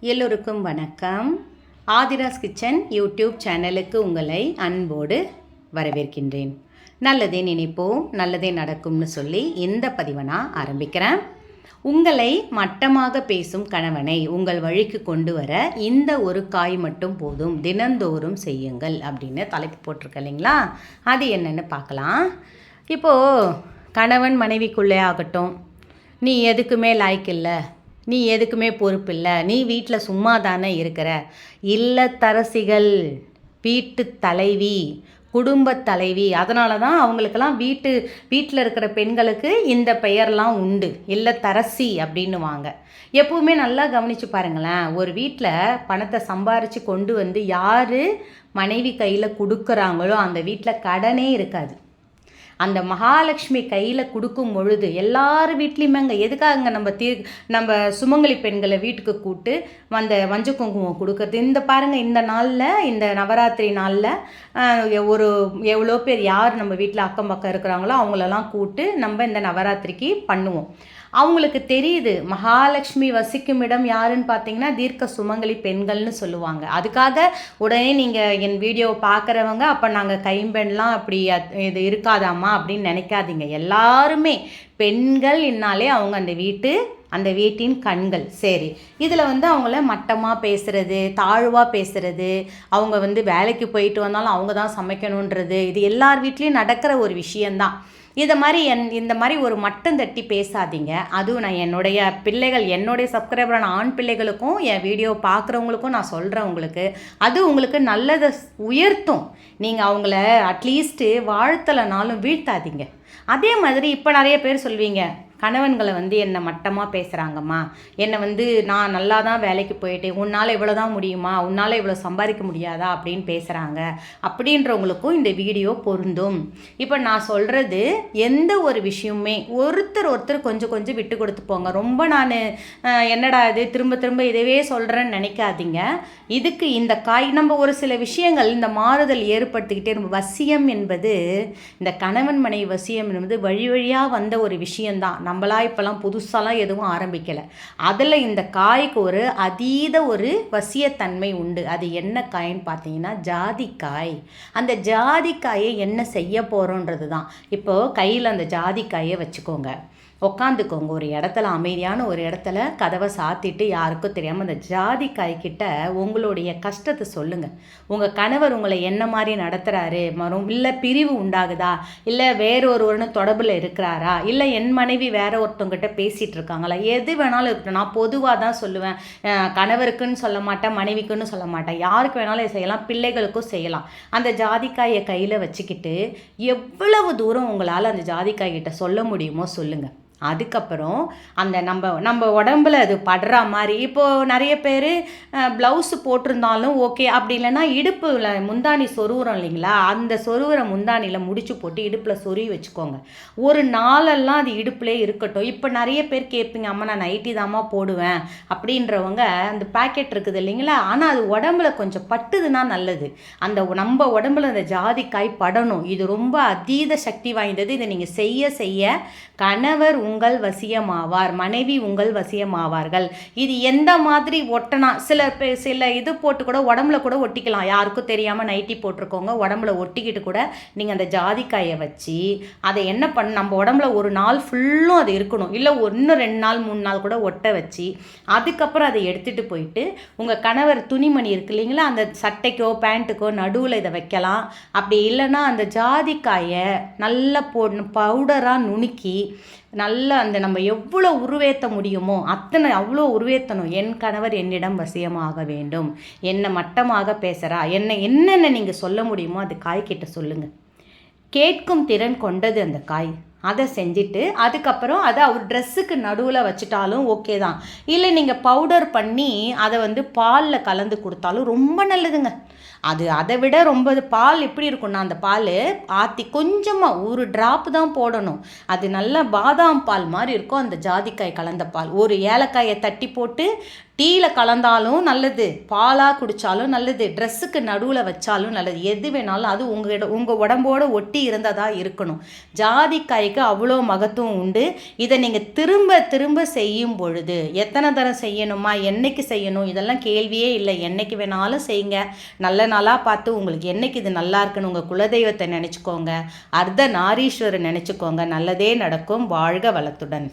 எல்லோருக்கும் வணக்கம். Aadhira's kitchen YouTube சேனலுக்கு உங்களை அன்போடு வரவேற்கின்றேன். நல்லதே நினைப்போம் நல்லதே நடக்கும்னு சொல்லி இந்த பதிவை நான் ஆரம்பிக்கிறேன். உங்களை மட்டமாக பேசும் கணவனை உங்கள் வழிக்கு கொண்டு வர இந்த ஒரு காய் மட்டும் போதும் தினந்தோறும் செய்யுங்கள் அப்படின்னு தலைப்பு போட்டிருக்க இல்லைங்களா? அது என்னென்னு பார்க்கலாம். இப்போது கணவன் மனைவிக்குள்ளே ஆகட்டும். நீ எதுக்குமே லாய்க்கு இல்லை. நீ எதுக்குமே பொறுப்பு இல்லை நீ வீட்டில் சும்மா தானே இருக்கிற. இல்லத்தரசிகள் வீட்டு தலைவி குடும்பத் தலைவி அதனால தான் அவங்களுக்கெல்லாம் வீட்டு வீட்டில் இருக்கிற பெண்களுக்கு இந்த பெயர்லாம் உண்டு. இல்லத்தரசி அப்படின்னுவாங்க. எப்பவுமே நல்லா கவனித்து பாருங்களேன். ஒரு வீட்டில் பணத்தை சம்பாரித்து கொண்டு வந்து யார் மனைவி கையில் கொடுக்குறாங்களோ அந்த வீட்டில் கடனே இருக்காது. அந்த மகாலட்சுமி கையில் கொடுக்கும் பொழுது எல்லார் வீட்லேயுமேங்க எதுக்காக நம்ம தீ நம்ம சுமங்கலி பெண்களை வீட்டுக்கு கூட்டு அந்த வஞ்ச குங்குமம் கொடுக்கறது? இந்த பாருங்கள் இந்த நாளில் இந்த நவராத்திரி நாளில் ஒரு எவ்வளோ பேர் யார் நம்ம வீட்டில் அக்கம் பக்கம் இருக்கிறாங்களோ அவங்களெல்லாம் கூட்டு நம்ம இந்த நவராத்திரிக்கு பண்ணுவோம். அவங்களுக்கு தெரியுது மகாலட்சுமி வசிக்கும் இடம் யாருன்னு பார்த்தீங்கன்னா தீர்க்க சுமங்கலி பெண்கள்னு சொல்லுவாங்க. அதுக்காக உடனே நீங்கள் என் வீடியோவை பார்க்குறவங்க அப்போ நாங்கள் கைம்பெண்லாம் அப்படி இது இருக்காதாம்மா அப்படின்னு நினைக்காதீங்க. எல்லாருமே பெண்கள் இன்னாலே அவங்க அந்த வீட்டு அந்த வீட்டின் கண்கள். சரி. இதில் வந்து அவங்கள மட்டமாக பேசுகிறது தாழ்வாக பேசுகிறது அவங்க வந்து வேலைக்கு போயிட்டு வந்தாலும் அவங்க தான் சமைக்கணுன்றது இது எல்லார் வீட்லேயும் நடக்கிற ஒரு விஷயந்தான் இதை மாதிரி என் இந்த மாதிரி ஒரு மட்டம் தட்டி பேசாதீங்க. அதுவும் நான் என்னுடைய பிள்ளைகள் என்னுடைய சப்ஸ்கிரைபரான ஆண் பிள்ளைகளுக்கும் என் வீடியோ பார்க்குறவங்களுக்கும் நான் சொல்கிறேன் உங்களுக்கு. அது உங்களுக்கு நல்லதை உயர்த்தும். நீங்கள் அவங்கள அட்லீஸ்ட்டு வாழ்த்தலைனாலும் வீழ்த்தாதீங்க. அதே மாதிரி இப்போ நிறைய பேர் சொல்வீங்க கணவன்களை வந்து என்னை மட்டமாக பேசுகிறாங்கம்மா என்னை வந்து நான் நல்லா தான் வேலைக்கு போயிட்டேன். உன்னால் இவ்வளோ தான் முடியுமா? உன்னால் இவ்வளோ சம்பாதிக்க முடியாதா? அப்படின்னு பேசுகிறாங்க அப்படின்றவங்களுக்கும் இந்த வீடியோ பொருந்தும். இப்போ நான் சொல்கிறது எந்த ஒரு விஷயமுமே ஒருத்தர் ஒருத்தர் கொஞ்சம் கொஞ்சம் விட்டு கொடுத்து போங்க. ரொம்ப நான் என்னடா இது? திரும்ப திரும்ப இதவே சொல்கிறேன்னு நினைக்காதீங்க. இதுக்கு இந்த காய் நம்ம ஒரு சில விஷயங்கள் இந்த மாறுதல் ஏற்படுத்திக்கிட்டே நம்ம வசியம் என்பது இந்த கணவன் மனைவி வசியம் என்பது வழி வழியாக வந்த ஒரு விஷயந்தான் நம்மளா இப்போலாம் புதுசாலாம் எதுவும் ஆரம்பிக்கலை. அதில் இந்த காய்க்கு ஒரு அதீத ஒரு வசியத்தன்மை உண்டு. அது என்ன காய்ன்னு பார்த்தீங்கன்னா ஜாதிக்காய். அந்த ஜாதிக்காயை என்ன செய்ய போகிறோன்றது தான் இப்போது கையில் அந்த ஜாதிக்காயை வச்சுக்கோங்க. உக்காந்துக்கோங்க. ஒரு இடத்துல அமைதியான ஒரு இடத்துல கதவை சாத்திட்டு யாருக்கும் தெரியாமல் அந்த ஜாதிக்காய் கிட்ட உங்களுடைய கஷ்டத்தை சொல்லுங்கள் உங்கள் கணவர் உங்களை என்ன மாதிரி நடத்துகிறாரு மரம் இல்லை பிரிவு உண்டாகுதா? இல்லை வேற ஒருவருன்னு தொடர்பில் இருக்கிறாரா? இல்லை என் மனைவி வேற ஒருத்தவங்கிட்ட பேசிகிட்டு இருக்காங்களா? எது வேணாலும் இருக்கட்டும். நான் பொதுவாக தான் சொல்லுவேன். கணவருக்குன்னு சொல்ல மாட்டேன் மனைவிக்குன்னு சொல்ல மாட்டேன். யாருக்கு வேணாலும் செய்யலாம் பிள்ளைகளுக்கும் செய்யலாம். அந்த ஜாதிக்காயை கையில் வச்சுக்கிட்டு எவ்வளவு தூரம் உங்களால் அந்த ஜாதிக்காய்கிட்ட சொல்ல முடியுமோ சொல்லுங்கள் அதுக்கப்புறம் அந்த நம்ம நம்ம உடம்புல அது படுற மாதிரி இப்போது நிறைய பேர் ப்ளவுஸு போட்டிருந்தாலும் ஓகே அப்படி இல்லைன்னா இடுப்பில் முந்தானி சொருவுறோம் இல்லைங்களா? அந்த சொருவுற முந்தானியில் முடிச்சு போட்டு இடுப்பில் சொருவி வச்சுக்கோங்க. ஒரு நாளெல்லாம் அது இடுப்புலே இருக்கட்டும். இப்போ நிறைய பேர் கேட்பீங்க அம்மா நான் நைட்டி தாம்மா போடுவேன். அப்படின்றவங்க அந்த பேக்கெட் இருக்குது இல்லைங்களா? ஆனால் அது உடம்புல கொஞ்சம் பட்டுதுன்னா நல்லது. அந்த நம்ம உடம்புல அந்த ஜாதிக்காய் படணும். இது ரொம்ப அதீத சக்தி வாய்ந்தது. இதை நீங்கள் செய்ய செய்ய கணவர் உங்கள் வசியமாவார். மனைவி உங்கள் வசியமாவார்கள். இது எந்த மாதிரி ஒட்டனா சில சில இது போட்டு கூட உடம்புல கூட ஒட்டிக்கலாம். யாருக்கும் தெரியாமல் நைட்டி போட்டிருக்கோங்க உடம்புல ஒட்டிக்கிட்டு கூட நீங்கள் அந்த ஜாதிக்காயை வச்சு அதை என்ன பண்ண நம்ம உடம்புல ஒரு நாள் ஃபுல்லும் அது இருக்கணும். இல்லை ஒன்று ரெண்டு நாள் மூணு நாள் கூட ஒட்ட வச்சு அதுக்கப்புறம் அதை எடுத்துகிட்டு போயிட்டு உங்கள் கணவர் துணிமணி இருக்கு இல்லைங்களா? அந்த சட்டைக்கோ பேண்ட்டுக்கோ நடுவில் இதை வைக்கலாம். அப்படி இல்லைன்னா அந்த ஜாதிக்காயை நல்லா போடணும் பவுடராக நுணுக்கி நல்லா அந்த நம்ம எவ்வளோ உருவேற்ற முடியுமோ அத்தனை அவ்வளோ உருவேற்றணும் என் கணவர் என்னிடம் வசியமாக வேண்டும். என்னை மட்டமாக பேசுகிறா என்னை என்னென்ன நீங்கள் சொல்ல முடியுமோ அது காய்கிட்ட சொல்லுங்கள் கேட்கும் திறன் கொண்டது அந்த காய். அதை செஞ்சுட்டு அதுக்கப்புறம் அதை அவர் ட்ரெஸ்ஸுக்கு நடுவில் வச்சுட்டாலும் ஓகே தான். இல்லை நீங்கள் பவுடர் பண்ணி அதை வந்து பாலில் கலந்து கொடுத்தாலும் ரொம்ப நல்லதுங்க. அது அதை விட ரொம்ப பால் எப்படி இருக்கும்னா அந்த பால் ஆற்றி கொஞ்சமாக ஒரு ட்ராப்பு தான் போடணும். அது நல்லா பாதாம் பால் மாதிரி இருக்கும் அந்த ஜாதிக்காய் கலந்த பால். ஒரு ஏலக்காயை தட்டி போட்டு டீயில் கலந்தாலும் நல்லது பாலாக குடித்தாலும் நல்லது ட்ரெஸ்ஸுக்கு நடுவில் வச்சாலும் நல்லது. எது வேணாலும் அது உங்கள் உங்கள் உடம்போடு ஒட்டி இருந்ததாக இருக்கணும். ஜாதிக்காய் ஜாதிக்காய்க்கு அவ்வளோ மகத்துவம் உண்டு. இதை நீங்கள் திரும்ப திரும்ப செய்யும் பொழுது எத்தனை தரம் செய்யணுமா என்னைக்கு செய்யணும் இதெல்லாம் கேள்வியே இல்லை. என்னைக்கு வேணாலும் செய்யுங்க. நல்ல நாளாக பார்த்து உங்களுக்கு என்னைக்கு இது நல்லா இருக்குன்னு உங்கள் குலதெய்வத்தை நினச்சிக்கோங்க. அர்த்த நாரீஸ்வரர் நினச்சிக்கோங்க. நல்லதே நடக்கும். வாழ்க வளத்துடன்.